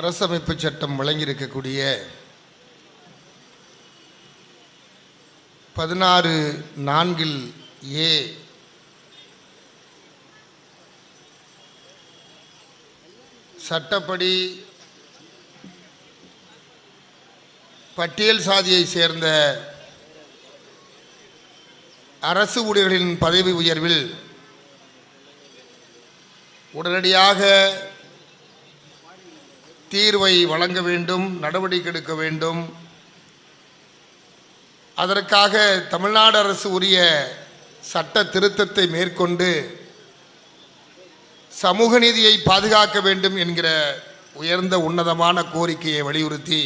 அரசமைப்பு சட்டம் வழங்கியிருக்கக்கூடிய பதினாறு நான்கில் ஏ சட்டப்படி பட்டியல் சாதியை சேர்ந்த அரசு ஊழியர்களின் பதவி உயர்வில் உடனடியாக தீர்வை வழங்க வேண்டும் நடவடிக்கை எடுக்க வேண்டும். அதற்காக தமிழ்நாடு அரசு உரிய சட்ட திருத்தத்தை மேற்கொண்டு சமூக நீதியை பாதுகாக்க வேண்டும் என்கிற உயர்ந்த உன்னதமான கோரிக்கையை வலியுறுத்தி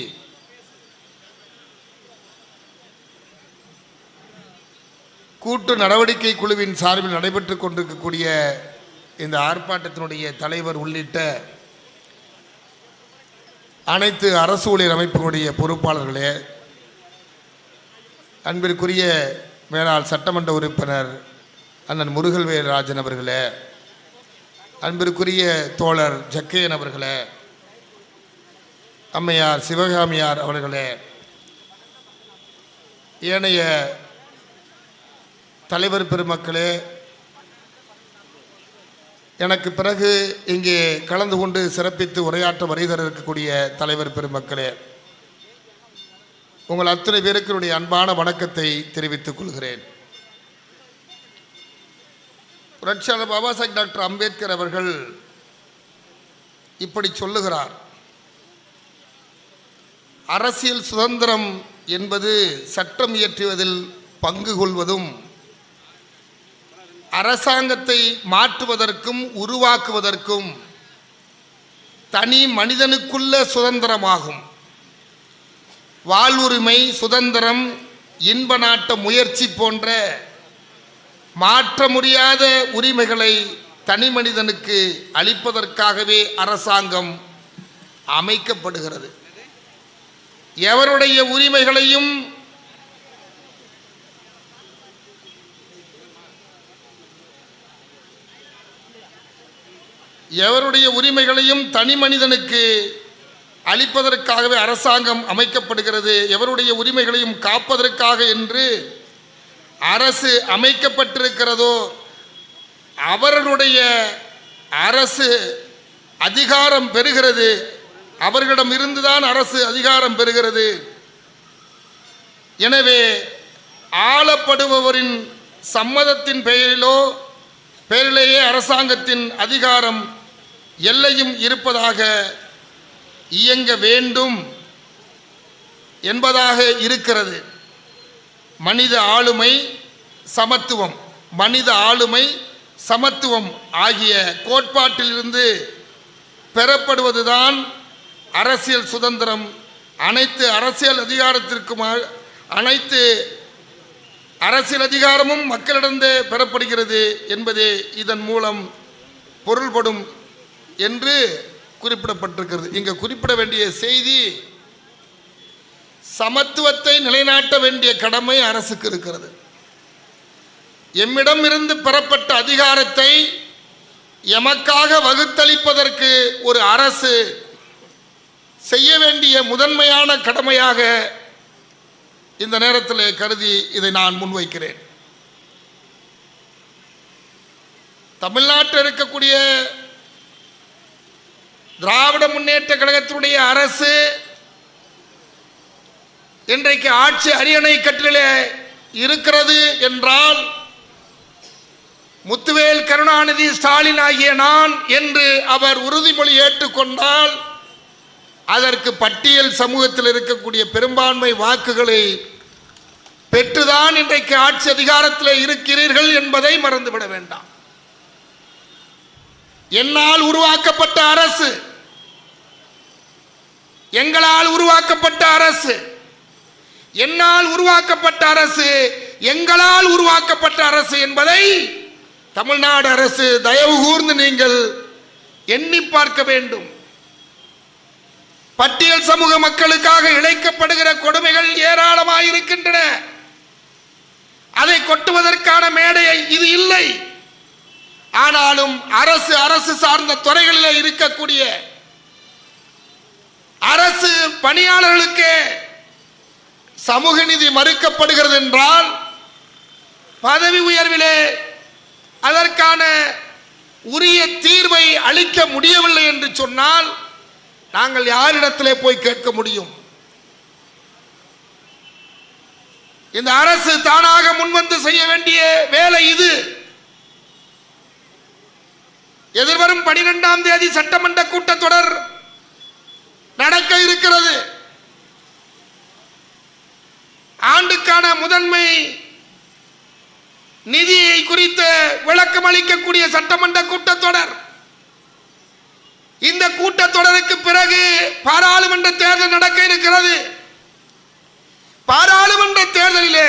கூட்டு நடவடிக்கை குழுவின் சார்பில் நடைபெற்று கொண்டிருக்கக்கூடிய இந்த ஆர்ப்பாட்டத்தினுடைய தலைவர் உள்ளிட்ட அனைத்து அரசு ஊழியர் அமைப்புகளுடைய பொறுப்பாளர்களே அன்பிற்குரிய மேலாள் சட்டமன்ற உறுப்பினர் அண்ணன் முருகல்வேல் ராஜன் அவர்களே அன்பிற்குரிய தோழர் ஜக்கையன் அவர்களே அம்மையார் சிவகாமியார் அவர்களே ஏனைய தலைவர் பெருமக்களே எனக்கு பிறகு இங்கே கலந்து கொண்டு சிறப்பித்து உரையாற்ற வருகிற இருக்கக்கூடிய தலைவர் பெருமக்களே உங்கள் அத்தனை பேருக்கு என்னுடைய அன்பான வணக்கத்தை தெரிவித்துக் கொள்கிறேன். புரட்சியாளர் பாபா சாஹிப் டாக்டர் அம்பேத்கர் அவர்கள் இப்படி சொல்லுகிறார். அரசியல் சுதந்திரம் என்பது சட்டம் இயற்றுவதில் பங்கு கொள்வதும் அரசாங்கத்தை மாற்றுவதற்கும் உருவாக்குவதற்கும் தனி மனிதனுக்குள்ள சுதந்திரமாகும். வாழ்வுரிமை சுதந்திரம் இன்ப நாட்ட முயற்சி போன்ற மாற்ற முடியாத உரிமைகளை தனி மனிதனுக்கு அளிப்பதற்காகவே அரசாங்கம் அமைக்கப்படுகிறது. எவருடைய உரிமைகளையும் எவருடைய உரிமைகளையும் தனி மனிதனுக்கு அளிப்பதற்காகவே அரசாங்கம் அமைக்கப்படுகிறது எவருடைய உரிமைகளையும் காப்பதற்காக என்று அரசு அமைக்கப்பட்டிருக்கிறதோ அவர்களுடைய அரசு அதிகாரம் பெறுகிறது. அவர்களிடம் இருந்துதான் அரசு அதிகாரம் பெறுகிறது. எனவே ஆளப்படுபவரின் சம்மதத்தின் பெயரிலோ பெயரிலேயே அரசாங்கத்தின் அதிகாரம் எல்லையும் இருப்பதாக இயங்க வேண்டும் என்பதாக இருக்கிறது. மனித ஆளுமை சமத்துவம் மனித ஆளுமை சமத்துவம் ஆகிய கோட்பாட்டிலிருந்து பெறப்படுவதுதான் அரசியல் சுதந்திரம். அனைத்து அரசியல் அதிகாரத்திற்கும் அனைத்து அரசியல் அதிகாரமும் மக்களிடந்தே பெறப்படுகிறது என்பதே இதன் மூலம் பொருள்படும் என்று குறிப்பிடப்பட்டிருக்கிறது. இங்கே குறிப்பிட வேண்டிய செய்தி சமத்துவத்தை நிலைநாட்ட வேண்டிய கடமை அரசுக்கு இருக்கிறது. எம்மிடம் இருந்து பெறப்பட்ட அதிகாரத்தை எமக்காக வகுத்தளிப்பதற்கு ஒரு அரசு செய்ய வேண்டிய முதன்மையான கடமையாக இந்த நேரத்தில் கருதி இதை நான் முன்வைக்கிறேன். தமிழ்நாட்டில் இருக்கக்கூடிய திராவிட முன்னேற்ற கழகத்தினுடைய அரசு இன்றைக்கு ஆட்சி அரியணை கட்டிலே இருக்கிறது என்றால் முத்துவேல் கருணாநிதி ஸ்டாலின் ஆகிய நான் என்று அவர் உறுதிமொழி ஏற்றுக்கொண்டால் அதற்கு பட்டியல் சமூகத்தில் இருக்கக்கூடிய பெரும்பான்மை வாக்குகளை பெற்றுதான் இன்றைக்கு ஆட்சி அதிகாரத்தில் இருக்கிறீர்கள் என்பதை மறந்துவிட வேண்டாம். என்னால் உருவாக்கப்பட்ட அரசு எங்களால் உருவாக்கப்பட்ட அரசு. என்னால் உருவாக்கப்பட்ட அரசு எங்களால் உருவாக்கப்பட்ட அரசு என்பதை தமிழ்நாடு அரசு தயவு கூர்ந்து நீங்கள் எண்ணி பார்க்க வேண்டும். பட்டியல் சமூக மக்களுக்காக இழைக்கப்படுகிற கொடுமைகள் ஏராளமாக இருக்கின்றன. அதை கொட்டுவதற்கான மேடையை இது இல்லை. ஆனாலும் அரசு அரசு சார்ந்த துறைகளில் இருக்கக்கூடிய பணியாளர்களுக்கு சமூக நிதி மறுக்கப்படுகிறது என்றால் பதவி உயர்விலே அதற்கான உரிய தீர்வை அளிக்க முடியவில்லை என்று சொன்னால் நாங்கள் யாரிடத்திலே போய் கேட்க முடியும்? இந்த அரசு தானாக முன்வந்து செய்ய வேண்டிய வேலை இது. எதிர்வரும் பனிரெண்டாம் தேதி சட்டமன்ற கூட்டத்தொடர் நடக்க இருக்கிறது. ஆண்டுக்கான முதன்மை நிதியை குறித்து விளக்கம் அளிக்கக்கூடிய சட்டமன்ற கூட்டத்தொடர். இந்த கூட்டத்தொடருக்கு பிறகு பாராளுமன்ற தேர்தல் நடக்க இருக்கிறது. பாராளுமன்ற தேர்தலிலே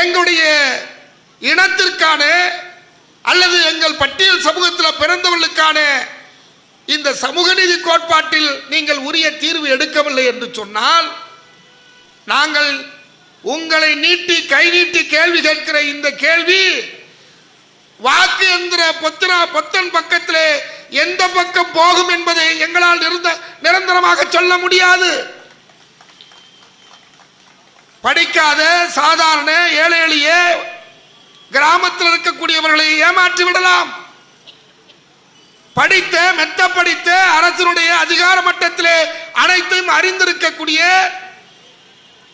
எங்களுடைய இனத்திற்கான அல்லது எங்கள் பட்டியல் சமூகத்தில் பிறந்தவர்களுக்கான இந்த சமூக நீதி கோட்பாட்டில் நீங்கள் உரிய தீர்வு எடுக்கவில்லை என்று சொன்னால் நாங்கள் உங்களை நீட்டி கை நீட்டி கேள்வி கேட்கிற இந்த கேள்வி வாக்கு எந்திர பொத்திரா பொத்தன் பக்கத்திலே எந்த பக்கம் போகும் என்பதை எங்களால் நிரந்த நிரந்தரமாக சொல்ல முடியாது. படிக்காத சாதாரண ஏழை எளிய கிராமத்தில் இருக்கக்கூடியவர்களை ஏமாற்றி விடலாம். படித்த மெத்த படித்த அரசினுடைய அதிகார மட்டத்திலே அனைத்தையும் அறிந்திருக்கக்கூடிய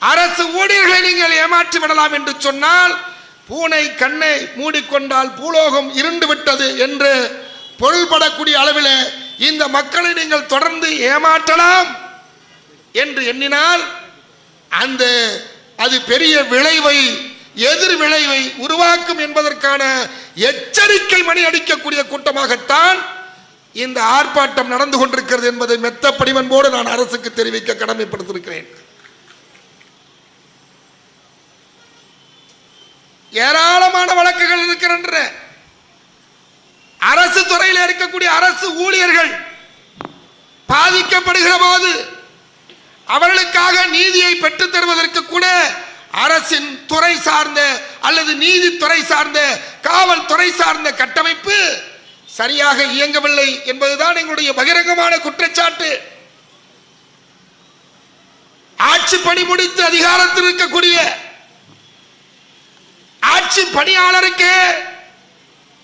அரசு ஊழியர்களை நீங்கள் ஏமாற்றி விடலாம் என்று சொன்னால் பூனை கண்ணை மூடிக்கொண்டால் பூலோகம் இருண்டு விட்டது என்று பொருள்படக்கூடிய அளவில் இந்த மக்களை நீங்கள் தொடர்ந்து ஏமாற்றலாம் என்று எண்ணினால் அந்த அது பெரிய விளைவை எதிர் விளைவை உருவாக்கும் என்பதற்கான எச்சரிக்கை மணி அடிக்கக்கூடிய கூட்டமாகத்தான் இந்த ஆர்ப்பாட்டம் நடந்து கொண்டிருக்கிறது என்பதை மெத்த படிவன்போடு நான் அரசுக்கு தெரிவிக்க கடமைப்படுத்திருக்கிறேன். ஏராளமான வழக்குகள் இருக்கின்றன. அரசு துறையில் இருக்கக்கூடிய அரசு ஊழியர்கள் பாதிக்கப்படுகிற போது அவர்களுக்காக நீதியை பெற்றுத் தருவதற்கு கூட அரசின் துறை சார்ந்த அல்லது நீதித்துறை சார்ந்த காவல்துறை சார்ந்த கட்டமைப்பு சரியாக இயங்கவில்லை என்பதுதான் எங்களுடைய பகிரங்கமான குற்றச்சாட்டு. ஆட்சி பணி முடித்து அதிகாரத்தில் இருக்கக்கூடிய ஆட்சி பணியாளருக்கு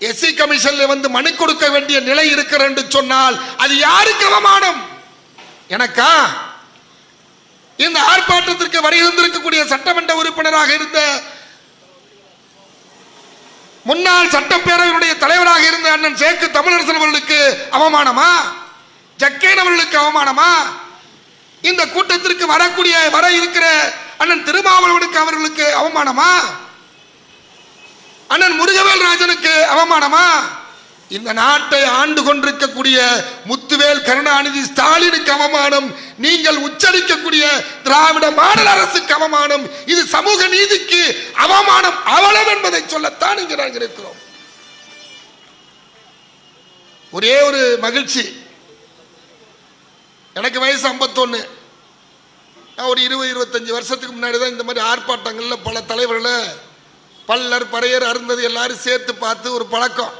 எஸ்சி கமிஷன்ல வந்து மனு கொடுக்க வேண்டிய நிலை இருக்கிற என்று சொன்னால் அது யாருக்கு அவமானம்? எனக்கா? இந்த ஆர்ப்பாட்டத்திற்கு வருகின்றிருக்கக்கூடிய சட்டமன்ற உறுப்பினராக இருந்த முன்னாள் சட்டப்பேரவையினுடைய தலைவராக இருந்த அண்ணன் சேக்கு தமிழரசன் அவர்களுக்கு அவமானமா? ஜக்கேன் அவர்களுக்கு அவமானமா? இந்த கூட்டத்திற்கு வரக்கூடிய வர இருக்கிற அண்ணன் திருமாவளவனுக்கு அவர்களுக்கு அவமானமா? அண்ணன் முருகவேல் ராஜனுக்கு அவமானமா? இந்த நாட்டை ஆண்டு கொண்டிருக்கக்கூடிய முத்துவேல் கருணாநிதி ஸ்டாலினுக்கு அவமானம் நீங்கள் உச்சரிக்கக்கூடிய திராவிட மாடல் அரசுக்கு அவமானம் இது சமூக நீதிக்கு அவமானம் அவலம் என்பதை சொல்லத்தான் இங்கு நாங்கள் இருக்கிறோம். ஒரே ஒரு மகிழ்ச்சி. எனக்கு வயசு 51 நான் ஒரு இருபது இருபத்தஞ்சு வருஷத்துக்கு முன்னாடி தான் இந்த மாதிரி ஆர்ப்பாட்டங்களில் பல தலைவர்களை பல்லர் பறையர் அருந்தது எல்லாரும் சேர்த்து பார்த்து ஒரு பழக்கம்.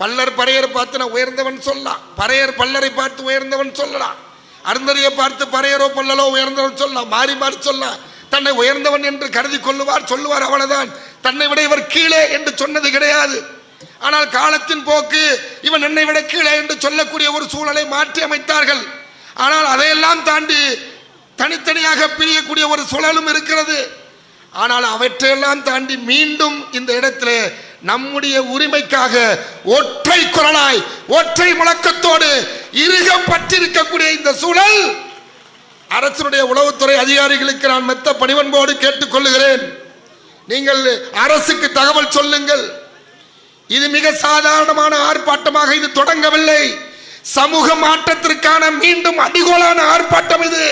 பல்லர் பறையர் பார்த்து நான் உயர்ந்தவன் சொல்லலாம் பறையர் பல்லரை பார்த்து உயர்ந்தவன் சொல்லலாம் அருந்ததியை பார்த்து பறையரோ பல்லலோ உயர்ந்தவன் சொல்லலாம் மாறி மாறி சொல்லலாம் தன்னை உயர்ந்தவன் என்று கருதி கொள்ளுவார் சொல்லுவார் அவ்வளவுதான். தன்னை விட இவர் கீழே என்று சொன்னது கிடையாது. ஆனால் காலத்தின் போக்கு இவன் என்னை விட கீழே என்று சொல்லக்கூடிய ஒரு சூழலை மாற்றி அமைத்தார்கள். ஆனால் அதையெல்லாம் தாண்டி தனித்தனியாக பிரியக்கூடிய ஒரு சூழலும் இருக்கிறது. ஆனால் அவற்றையெல்லாம் தாண்டி மீண்டும் இந்த இடத்திலே நம்முடைய உரிமைக்காக ஒற்றை குரலாய் ஒற்றை முழக்கத்தோடு இறுக பற்றிருக்கக்கூடிய இந்த சூழல் அரசனுடைய உளவுத்துறை அதிகாரிகளுக்கு நான் மெத்த பணிவன்போடு கேட்டுக்கொள்ளுகிறேன் நீங்கள் அரசுக்கு தகவல் சொல்லுங்கள். இது மிக சாதாரணமான ஆர்ப்பாட்டமாக இது தொடங்கவில்லை. சமூக மாற்றத்திற்கான மீண்டும் அடிகோலான ஆர்ப்பாட்டம் இது.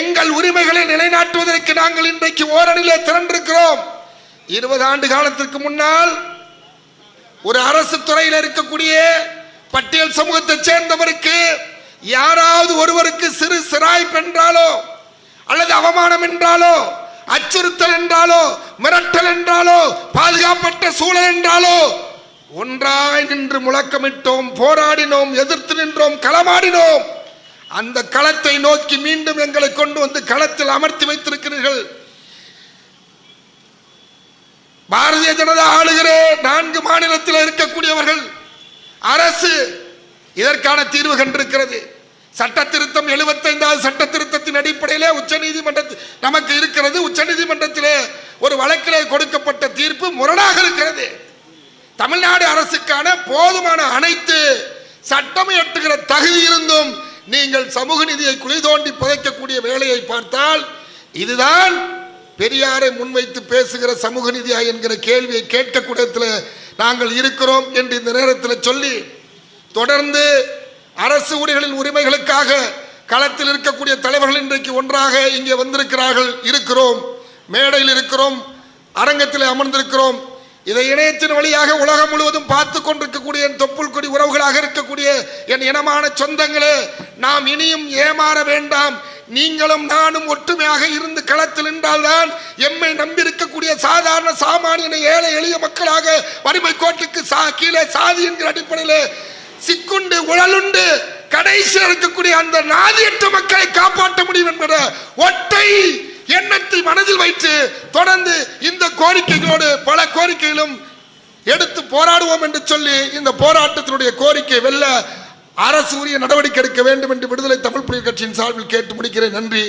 எங்கள் உரிமைகளை நிலைநாட்டுவதற்கு நாங்கள் இன்றைக்கு ஓரணிலே திரண்டிருக்கிறோம். இருபது ஆண்டு காலத்திற்கு முன்னால் ஒரு அரசு துறையில் இருக்கக்கூடிய பட்டியல் சமூகத்தை சேர்ந்தவருக்கு யாராவது ஒருவருக்கு சிறு சிராய்ப்பு என்றாலோ அல்லது அவமானம் என்றாலோ அச்சுறுத்தல் என்றாலோ மிரட்டல் என்றாலோ பாதுகாப்பற்ற சூழல் என்றாலோ ஒன்றாய் நின்று முழக்கமிட்டோம் போராடினோம் எதிர்த்து நின்றோம் களமாடினோம் அந்த களத்தை நோக்கி மீண்டும் எங்களை கொண்டு வந்து களத்தில் அமர்த்தி வைத்திருக்கிறீர்கள். பாரதிய ஜனதா ஆளுகிற நான்கு மாநிலத்தில் இருக்கக்கூடியவர்கள் அரசு இதற்கான தீர்வு கண்டிருக்கிறது. சட்ட திருத்தம் எழுபத்தைந்தாவது சட்ட திருத்தத்தின் அடிப்படையிலே உச்ச நீதிமன்றத்தில் நமக்கு இருக்கிறது. உச்ச நீதிமன்றத்திலே ஒரு வழக்கிலே கொடுக்கப்பட்ட தீர்ப்பு முரணாக இருக்கிறது. தமிழ்நாடு அரசுக்கான போதுமான அனைத்து சட்டம் எட்டுகிற தகுதி இருந்தும் நீங்கள் சமூக நிதியை குழி தோண்டி புதைக்கக்கூடிய வேலையை பார்த்தால் இதுதான் பெரியாரை முன்வைத்து பேசுகிற சமூக நீதியா என்கிற கேள்வியை கேட்கக்கூடத்தில் நாங்கள் இருக்கிறோம் என்று இந்த நேரத்தில் சொல்லி தொடர்ந்து அரசு ஊழியர்களின் உரிமைகளுக்காக களத்தில் இருக்கக்கூடிய தலைவர்கள் இன்றைக்கு ஒன்றாக இங்கே வந்திருக்கிறார்கள். இருக்கிறோம். மேடையில் இருக்கிறோம். அரங்கத்தில் அமர்ந்திருக்கிறோம். இதை இணையத்தின் வழியாக உலகம் முழுவதும் பார்த்து கொண்டிருக்கக்கூடிய என் தொப்புள் கொடி உறவுகளாக இருக்கக்கூடிய என் இனமான சொந்தங்களே நாம் இனியும் ஏமாற வேண்டாம். நீங்களும் நானும் ஒற்றுமையாக இருந்து களத்தில் நின்றால்தான் எம்மை நம்பியிருக்கக்கூடிய சாதாரண சாமானியனை ஏழை எளிய மக்களாக வறுமை கோட்டுக்கு சா கீழே சாதி என்கிற அடிப்படையில் சிக்குண்டு உழலுண்டு கடைசியில் இருக்கக்கூடிய அந்த நாதியற்ற மக்களை காப்பாற்ற முடியும் என்கிற ஒற்றை எண்ணத்தை மனதில் வைத்து தொடர்ந்து இந்த கோரிக்கைகளோடு பல கோரிக்கைகளும் எடுத்து போராடுவோம் என்று சொல்லி இந்த போராட்டத்தினுடைய கோரிக்கை வெல்ல அரசு உரிய நடவடிக்கை எடுக்க வேண்டும் என்று விடுதலை தமிழ் புலிகள் கட்சியின் சார்பில் கேட்டு முடிக்கிறேன். நன்றி.